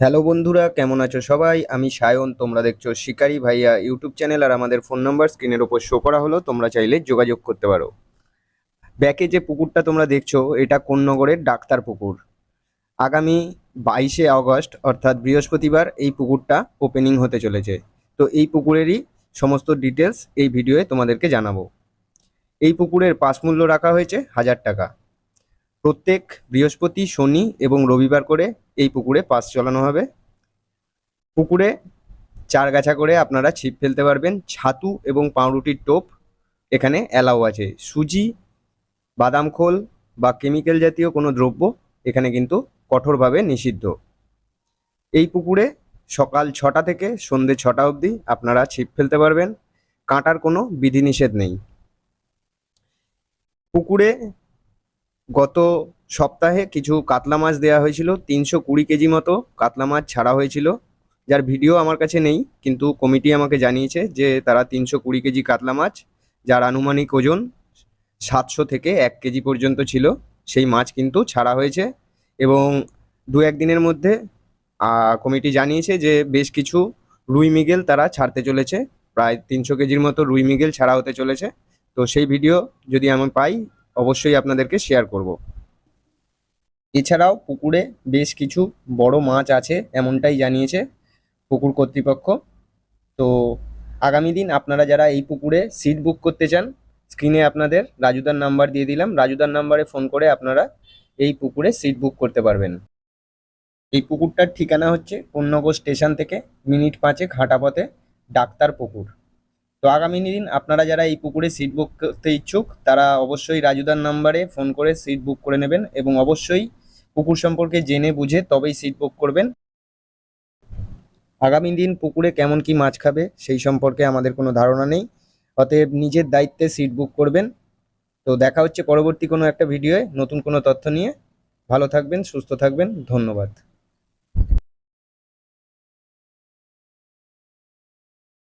Hello বন্ধুরা, কেমন আছো সবাই? আমি সায়ন, তোমরা দেখছ শিকারি ভাইয়া ইউটিউব চ্যানেল আর আমাদের ফোন নাম্বার স্ক্রিনের ওপর শো করা হলো, তোমরা চাইলে যোগাযোগ করতে পারো। ব্যাকে যে পুকুরটা তোমরা দেখছ, এটা কোন্নগরের ডাক্তার পুকুর। আগামী বাইশে আগস্ট, অর্থাৎ বৃহস্পতিবার, এই পুকুরটা ওপেনিং হতে চলেছে। তো এই পুকুরেরই সমস্ত ডিটেলস এই ভিডিওয়ে তোমাদেরকে জানাব। এই পুকুরের পাস মূল্য রাখা হয়েছে হাজার টাকা। প্রত্যেক বৃহস্পতি, শনি এবং রবিবার করে এই পুকুরে পাস চালানো হবে। পুকুরে চার গাছা করে আপনারা ছিপ ফেলতে পারবেন। ছাতু এবং পাউরুটির টোপ এখানে অ্যালাউ আছে। সুজি, বাদাম খোল বা কেমিক্যাল জাতীয় কোনো দ্রব্য এখানে কিন্তু কঠোরভাবে নিষিদ্ধ। এই পুকুরে সকাল ছটা থেকে সন্ধে ছটা অবধি আপনারা ছিপ ফেলতে পারবেন। কাঁটার কোনো বিধিনিষেধ নেই। পুকুরে গত সপ্তাহে কিছু কাতলা মাছ দেওয়া হয়েছিল, তিনশো কুড়ি কেজি মতো কাতলা মাছ ছাড়া হয়েছিল। যার ভিডিও আমার কাছে নেই, কিন্তু কমিটি আমাকে জানিয়েছে যে তারা তিনশো কুড়ি কেজি কাতলা মাছ, যার আনুমানিক ওজন সাতশো থেকে এক কেজি পর্যন্ত ছিল, সেই মাছ কিন্তু ছাড়া হয়েছে। এবং দু একদিনের মধ্যে কমিটি জানিয়েছে যে বেশ কিছু রুই মিগেল তারা ছাড়তে চলেছে। প্রায় তিনশো কেজির মতো রুই মিগেল ছাড়া হতে চলেছে। তো সেই ভিডিও যদি আমি পাই অবশ্যই আপনাদেরকে শেয়ার করব। এছাড়াও পুকুরে বেশ কিছু বড় মাছ আছে, এমনটাই জানিয়েছে পুকুর কর্তৃপক্ষ। তো আগামী দিন আপনারা যারা এই পুকুরে সিট বুক করতে চান স্ক্রিনে আপনাদের রাজুদার নাম্বার দিয়ে দিলাম। রাজুদার নাম্বারে ফোন করে আপনারা এই পুকুরে সিট বুক করতে পারবেন। এই পুকুরটার ঠিকানা হচ্ছে পূর্ণগর স্টেশন থেকে মিনিট পাঁচেক হাঁটা পথে ডাক্তার পুকুর। তো আগামী দিন আপনারা যারা এই পুকুরে সিট বুক করতে ইচ্ছুক, তারা অবশ্যই রাজুদার নাম্বারে ফোন করে সিট বুক করে নেবেন এবং অবশ্যই পুকুর সম্পর্কে জেনে বুঝে তবেই সিট বুক করবেন। আগামী দিন পুকুরে কেমন কি মাছ খাবে সেই সম্পর্কে আমাদের কোনো ধারণা নেই। অতএব নিজের দায়িত্বে সিট বুক করবেন। তো দেখা হচ্ছে পরবর্তী কোনো একটা ভিডিওয়ে নতুন কোনো তথ্য নিয়ে। ভালো থাকবেন, সুস্থ থাকবেন, ধন্যবাদ।